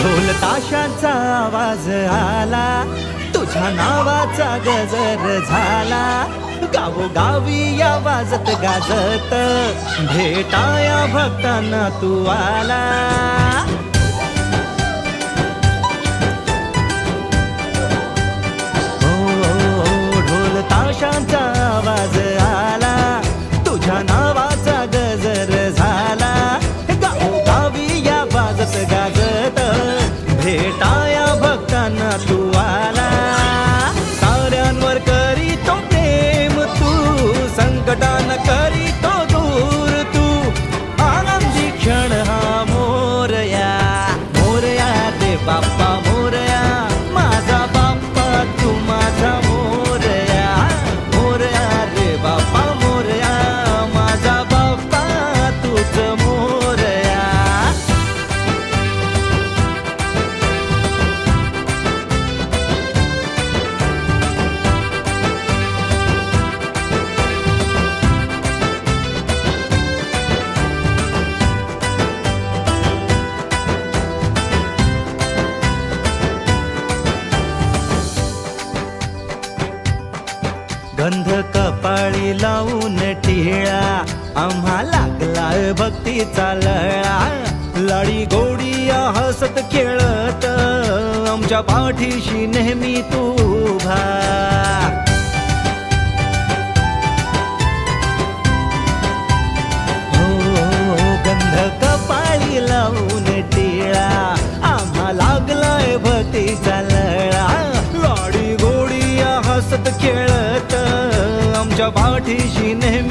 ढोल ताशांचा आवाज आला. तुझ्या नावाचा गजर झाला. गावोगावी या वाजत गाजत भेटाया भक्तांना तू आला. हो, हो, हो ताशांचा आवाज आला. तुझ्या नावाचा गजर झाला. गावोगावी या वाजत गाजत papá. गंध कपाळी लावून टिळा. आम्हा लागला भक्तीचा लळा. लाडी गोडी हसत खेळत आमच्या पाठीशी नेहमी तू उभा. तुझ्या पाठीशी नेहमी